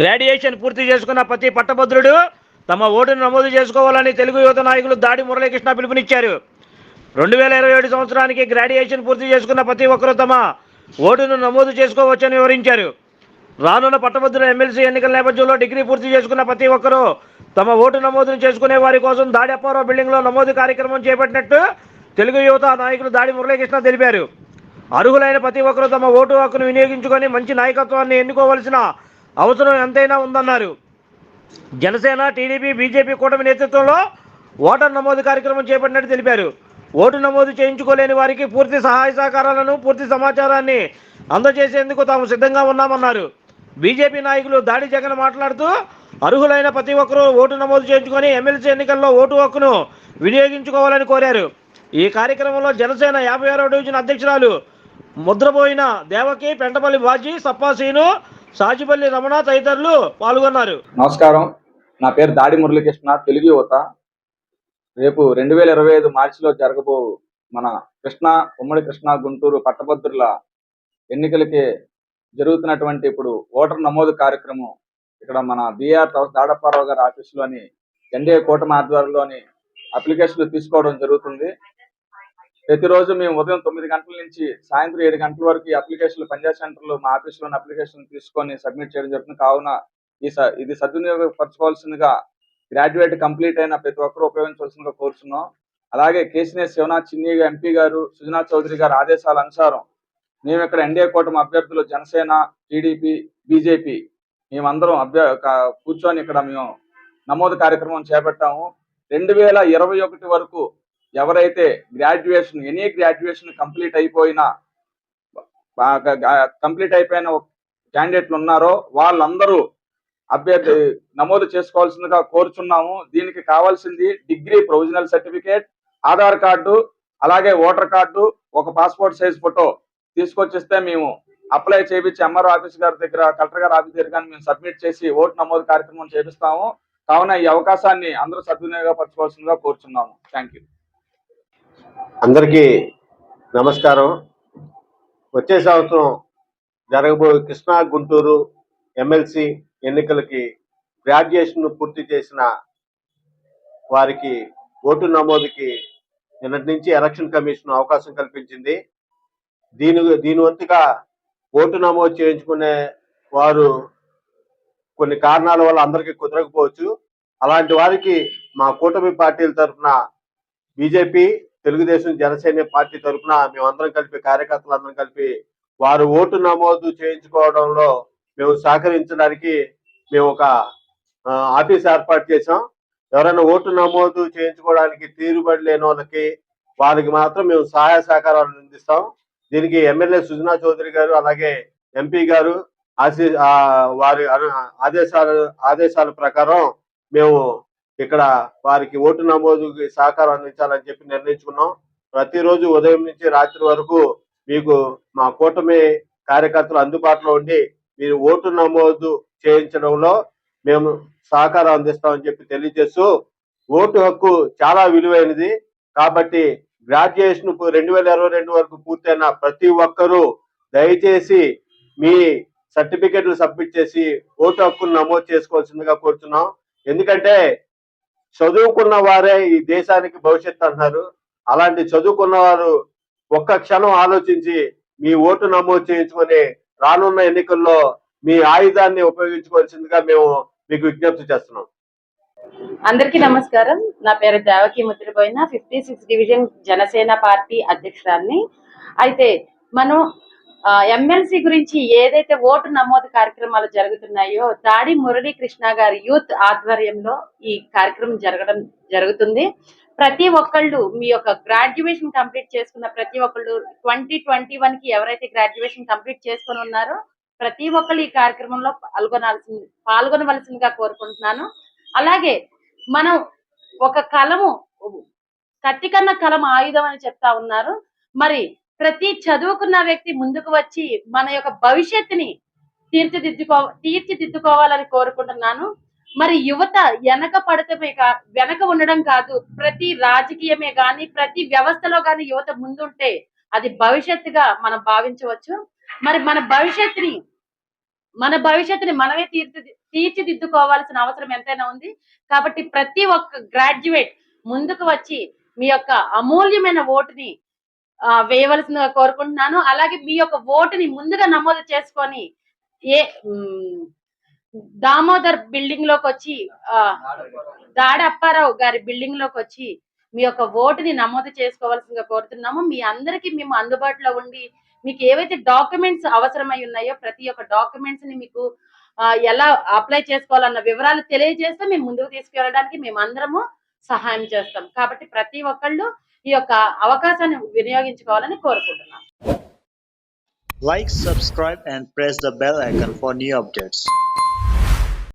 Graduation పూర్తి చేసుకున్న ప్రతి పట్టభద్రుడు తమ ఓటును నమోదు చేసుకోవాలని తెలుగు యువత నాయకులు దాడి మురళీకృష్ణ పిలుపునిచ్చారు. రెండు వేల ఇరవై ఏడు సంవత్సరానికి గ్రాడ్యుయేషన్ పూర్తి చేసుకున్న ప్రతి ఒక్కరూ తమ ఓటును నమోదు చేసుకోవచ్చని వివరించారు. రానున్న పట్టభద్రుల ఎమ్మెల్సీ ఎన్నికల నేపథ్యంలో డిగ్రీ పూర్తి చేసుకున్న ప్రతి ఒక్కరూ తమ ఓటు నమోదును చేసుకునే వారి కోసం దాడి అప్పారావు బిల్డింగ్లో నమోదు కార్యక్రమం చేపట్టినట్టు తెలుగు యువత నాయకులు దాడి మురళీకృష్ణ తెలిపారు. అర్హులైన ప్రతి ఒక్కరూ తమ ఓటు హక్కును వినియోగించుకొని మంచి నాయకత్వాన్ని ఎన్నుకోవాల్సిన అవసరం ఎంతైనా ఉందన్నారు. జనసేన టీడీపీ బీజేపీ కూటమి నేతృత్వంలో ఓటర్ నమోదు కార్యక్రమం చేపట్టినట్టు తెలిపారు. ఓటు నమోదు చేయించుకోలేని వారికి పూర్తి సహాయ సహకారాలను పూర్తి సమాచారాన్ని అందజేసేందుకు తాము సిద్ధంగా ఉన్నామన్నారు. బీజేపీ నాయకులు దాడి జగన్ మాట్లాడుతూ అర్హులైన ప్రతి ఒక్కరూ ఓటు నమోదు చేయించుకొని ఎమ్మెల్సీ ఎన్నికల్లో ఓటు హక్కును వినియోగించుకోవాలని కోరారు. ఈ కార్యక్రమంలో జనసేన యాభై ఆరో డివిజన్ అధ్యక్షురాలు ముద్రపోయిన దేవకి పెంటపల్లి బాజీ సప్పాసీను సాజిపల్లి రమణ తదితరులు పాల్గొన్నారు. నమస్కారం. నా పేరు దాడి మురళీకృష్ణ తెలుగు యువత. రేపు రెండు వేల ఇరవై ఐదు మార్చిలో జరగబో మన కృష్ణ ఉమ్మడి కృష్ణ గుంటూరు పట్టభద్రుల ఎన్నికలకి జరుగుతున్నటువంటి ఇప్పుడు ఓటర్ నమోదు కార్యక్రమం ఇక్కడ మన బీఆర్ దాడప్పారావు గారి ఆఫీసులోని ఎన్డీఏ కూటమి ఆధ్వర్యంలోని అప్లికేషన్లు తీసుకోవడం జరుగుతుంది. ప్రతిరోజు మేము ఉదయం తొమ్మిది గంటల నుంచి సాయంత్రం ఏడు గంటల వరకు ఈ అప్లికేషన్లు పంచాయత్ సెంటర్లు మా ఆఫీస్లోని అప్లికేషన్ తీసుకొని సబ్మిట్ చేయడం జరుగుతుంది. కావున ఈ స- ఇది సద్వినియోగపరచుకోవాల్సిందిగా గ్రాడ్యుయేట్ కంప్లీట్ అయిన ప్రతి ఒక్కరూ ఉపయోగించవలసిందిగా కోరుతున్నాం అలాగే కేసినేని శివనాథ్ చిన్ని ఎంపీ గారు సుజనా చౌదరి గారి ఆదేశాల అనుసారం మేము ఇక్కడ ఎన్డీఏ కూటమి అభ్యర్థులు జనసేన టీడీపీ బీజేపీ మేమందరం అభ్య కూర్చొని ఇక్కడ మేము నమోదు కార్యక్రమం చేపట్టాము. రెండు వేల ఇరవై ఒకటి వరకు ఎవరైతే గ్రాడ్యుయేషన్ ఎనీ గ్రాడ్యుయేషన్ కంప్లీట్ అయిపోయిన కంప్లీట్ అయిపోయిన క్యాండిడేట్లు ఉన్నారో వాళ్ళందరూ అభ్యర్థి నమోదు చేసుకోవాల్సిందిగా కోరుచున్నాము. దీనికి కావాల్సింది degree provisional certificate Aadhaar card అలాగే ఓటర్ కార్డు ఒక పాస్పోర్ట్ సైజ్ ఫోటో తీసుకొచ్చిస్తే మేము అప్లై చేయించి ఎంఆర్ఓ ఆఫీస్ గారి దగ్గర కలెక్టర్ గారి ఆఫీస్ దగ్గర కానీ మేము సబ్మిట్ చేసి ఓటు నమోదు కార్యక్రమం చేపిస్తాము. కావున ఈ అవకాశాన్ని అందరూ సద్వినియోగపరచుకోవాల్సిందిగా కోరుచున్నాము. థ్యాంక్ యూ అందరికీ నమస్కారం. వచ్చే సంవత్సరం జరగబోయే కృష్ణా గుంటూరు ఎమ్మెల్సీ ఎన్నికలకి గ్రాడ్యుయేషన్ పూర్తి చేసిన వారికి ఓటు నమోదుకి నిన్నటి నుంచి ఎలక్షన్ కమిషన్ అవకాశం కల్పించింది. దీని దీని వంతుగా ఓటు నమోదు చేయించుకునే వారు కొన్ని కారణాల వల్ల అందరికీ కుదరకపోవచ్చు. అలాంటి వారికి మా కూటమి పార్టీల తరఫున బీజేపీ తెలుగుదేశం జనసేన పార్టీ తరఫున మేమందరం కలిపి కార్యకర్తలందరం కలిపి వారు ఓటు నమోదు చేయించుకోవడంలో మేము సహకరించడానికి మేము ఒక ఆఫీస్ ఏర్పాటు చేసాం ఎవరైనా ఓటు నమోదు చేయించుకోవడానికి తీరుబడి లేని వాళ్ళకి వారికి మాత్రం మేము సహాయ సహకారాలు అందిస్తాం. దీనికి ఎమ్మెల్యే సుజనా చౌదరి గారు అలాగే ఎంపీ గారు ఆశీ వారి ఆదేశాలు ఆదేశాల ప్రకారం మేము ఇక్కడ వారికి ఓటు నమోదుకి సహకారం అందించాలని చెప్పి నిర్ణయించుకున్నాం. ప్రతిరోజు ఉదయం నుంచి రాత్రి వరకు మీకు మా కూటమి కార్యకర్తలు అందుబాటులో ఉండి మీరు ఓటు నమోదు చేయించడంలో మేము సహకారం అందిస్తామని చెప్పి తెలియజేస్తూ ఓటు హక్కు చాలా విలువైనది. కాబట్టి గ్రాడ్యుయేషన్ రెండు వేల ఇరవై రెండు వరకు పూర్తయిన ప్రతి ఒక్కరూ దయచేసి మీ సర్టిఫికెట్లు సబ్మిట్ చేసి ఓటు హక్కును నమోదు చేసుకోవాల్సిందిగా కోరుతున్నాం. ఎందుకంటే చదువుకున్న వారే ఈ దేశానికి భవిష్యత్తు అంటున్నారు. అలాంటి చదువుకున్న వారు ఒక్క క్షణం ఆలోచించి మీ ఓటు నమోదు చేయించుకొని రానున్న ఎన్నికల్లో మీ ఆయుధాన్ని ఉపయోగించుకోవాల్సిందిగా మేము మీకు విజ్ఞప్తి చేస్తున్నాం. అందరికీ నమస్కారం. నా పేరు Devaki ముద్రపోయిన fifty six division Janasena party అధ్యక్షురాల్ని. అయితే మనం ఎమ్మెల్సీ గురించి ఏదైతే ఓటు నమోదు కార్యక్రమాలు జరుగుతున్నాయో దాడి మురళీ కృష్ణ గారి యూత్ ఆధ్వర్యంలో ఈ కార్యక్రమం జరగడం జరుగుతుంది. ప్రతి ఒక్కళ్ళు మీ యొక్క గ్రాడ్యుయేషన్ కంప్లీట్ చేసుకున్న ప్రతి ఒక్కళ్ళు ట్వంటీ ట్వంటీ వన్కి ఎవరైతే గ్రాడ్యుయేషన్ కంప్లీట్ చేసుకొని ఉన్నారో ప్రతి ఒక్కళ్ళు ఈ కార్యక్రమంలో పాల్గొనాల్సింది పాల్గొనవలసిందిగా కోరుకుంటున్నాను. అలాగే మనం ఒక కలము కత్తి కన్న కలం ఆయుధం అని చెప్తా ఉన్నారు. మరి ప్రతి చదువుకున్న వ్యక్తి ముందుకు వచ్చి మన యొక్క భవిష్యత్తుని తీర్చిదిద్దుకో తీర్చిదిద్దుకోవాలని కోరుకుంటున్నాను. మరి యువత వెనక పడటమే కా వెనక ఉండడం కాదు ప్రతి రాజకీయమే గాని ప్రతి వ్యవస్థలో గాని యువత ముందుంటే అది భవిష్యత్తుగా మనం భావించవచ్చు. మరి మన భవిష్యత్తుని మన భవిష్యత్తుని మనమే తీర్చి తీర్చిదిద్దుకోవాల్సిన అవసరం ఎంతైనా ఉంది. కాబట్టి ప్రతి ఒక్క గ్రాడ్యుయేట్ ముందుకు వచ్చి మీ యొక్క అమూల్యమైన ఓటుని వేయవలసిందిగా కోరుకుంటున్నాను. అలాగే మీ యొక్క ఓటుని ముందుగా నమోదు చేసుకొని ఏ దామోదర్ బిల్డింగ్లోకి వచ్చి దాడప్పారావు దాడి అప్పారావు గారి బిల్డింగ్లోకి వచ్చి మీ యొక్క ఓటుని నమోదు చేసుకోవాల్సిందిగా కోరుతున్నాము. మీ అందరికీ మేము అందుబాటులో ఉండి మీకు ఏవైతే డాక్యుమెంట్స్ అవసరమై ఉన్నాయో ప్రతి ఒక్క డాక్యుమెంట్స్ని మీకు ఎలా అప్లై చేసుకోవాలన్న వివరాలు తెలియజేస్తే మేము ముందుకు తీసుకెళ్ళడానికి మేము అందరము సహాయం చేస్తాం. కాబట్టి ప్రతి ఒక్కళ్ళు ఈ యొక్క అవకాశాన్ని వినియోగించుకోవాలని కోరుకుంటున్నాను. Like subscribe and press the bell icon for new updates